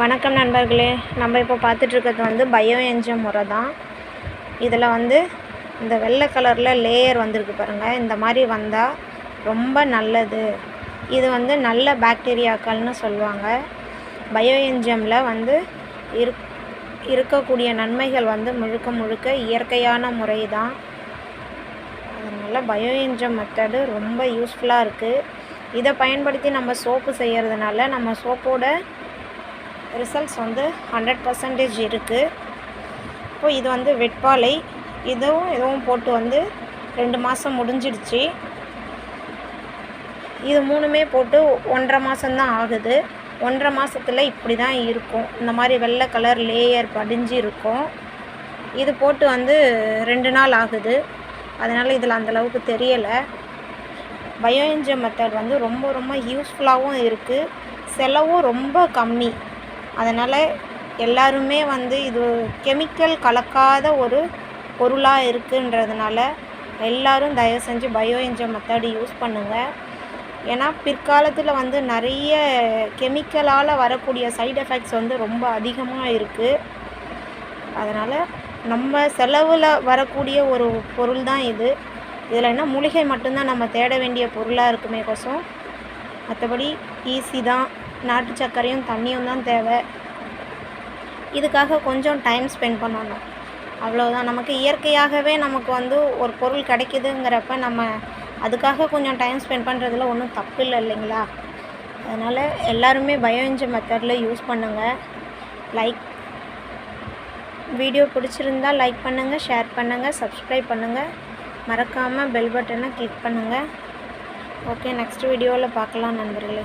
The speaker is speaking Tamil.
வணக்கம் நண்பர்களே. நம்ம இப்போ பார்த்துட்ருக்கிறது வந்து பயோ என்ஜிம் முறை தான். இதில் வந்து இந்த வெள்ளை கலரில் லேயர் வந்திருக்கு பாருங்கள் இந்த மாதிரி வந்தால் ரொம்ப நல்லது. இது வந்து நல்ல பாக்டீரியாக்கள்னு சொல்லுவாங்க. பயோ என்ஜிஎம்மில் வந்து இருக் இருக்கக்கூடிய நன்மைகள் வந்து முழுக்க முழுக்க இயற்கையான முறை தான். அதனால் பயோ என்ஜிஎம் மெத்தடு ரொம்ப யூஸ்ஃபுல்லாக இருக்குது இதை பயன்படுத்தி நம்ம சோப்பு செய்கிறதுனால நம்ம சோப்போட ரிசல்ட்ஸ் வந்து ஹண்ட்ரட் பர்சன்டேஜ் இருக்குது இப்போ இது வந்து வெட்பாலை இதுவும் இதுவும் போட்டு வந்து ரெண்டு மாதம் முடிஞ்சிடுச்சு. இது மூணுமே போட்டு ஒன்றரை மாதம்தான் ஆகுது. ஒன்றரை மாதத்தில் இப்படி தான் இருக்கும். இந்த மாதிரி வெள்ளை கலர் லேயர் படிஞ்சு இருக்கும். இது போட்டு வந்து ரெண்டு நாள் ஆகுது. அதனால் இதில் அந்தளவுக்கு தெரியலை. பயோ என்ஜிம் மெத்தட் வந்து ரொம்ப ரொம்ப யூஸ்ஃபுல்லாகவும் இருக்குது செலவும் ரொம்ப கம்மி. அதனால் எல்லாருமே வந்து இது கெமிக்கல் கலக்காத ஒரு பொருளாக இருக்குன்றதுனால எல்லோரும் தயவு செஞ்சு பயோ என்ஜிம் மெத்தடு யூஸ் பண்ணுங்கள் ஏன்னா பிற்காலத்தில் வந்து நிறைய கெமிக்கலால் வரக்கூடிய சைடு எஃபெக்ட்ஸ் வந்து ரொம்ப அதிகமாக இருக்குது அதனால் நம்ம செலவில் வரக்கூடிய ஒரு பொருள் தான் இது. இதில் என்ன மூலிகை மட்டும்தான் நம்ம தேட வேண்டிய பொருளாக இருக்குமே கோசம். மற்றபடி ஈஸி தான். நாட்டு சர்க்கரையும் தண்ணியும் தான் தேவை. இதுக்காக கொஞ்சம் டைம் ஸ்பெண்ட் பண்ணணும். அவ்வளோதான் நமக்கு இயற்கையாகவே நமக்கு வந்து ஒரு பொருள் கிடைக்குதுங்கிறப்ப நம்ம அதுக்காக கொஞ்சம் டைம் ஸ்பெண்ட் பண்ணுறதுல ஒன்றும் தப்பு இல்லை இல்லைங்களா? அதனால் எல்லாருமே பயோஎன்ஜி மெத்தடில் யூஸ் பண்ணுங்கள் லைக் வீடியோ பிடிச்சிருந்தா லைக் பண்ணுங்கள் ஷேர் பண்ணுங்கள் சப்ஸ்கிரைப் பண்ணுங்கள் மறக்காமல் பெல் பட்டனை கிளிக் பண்ணுங்கள் ஓகே நெக்ஸ்ட் வீடியோவில் பார்க்கலாம் நண்பர்களே.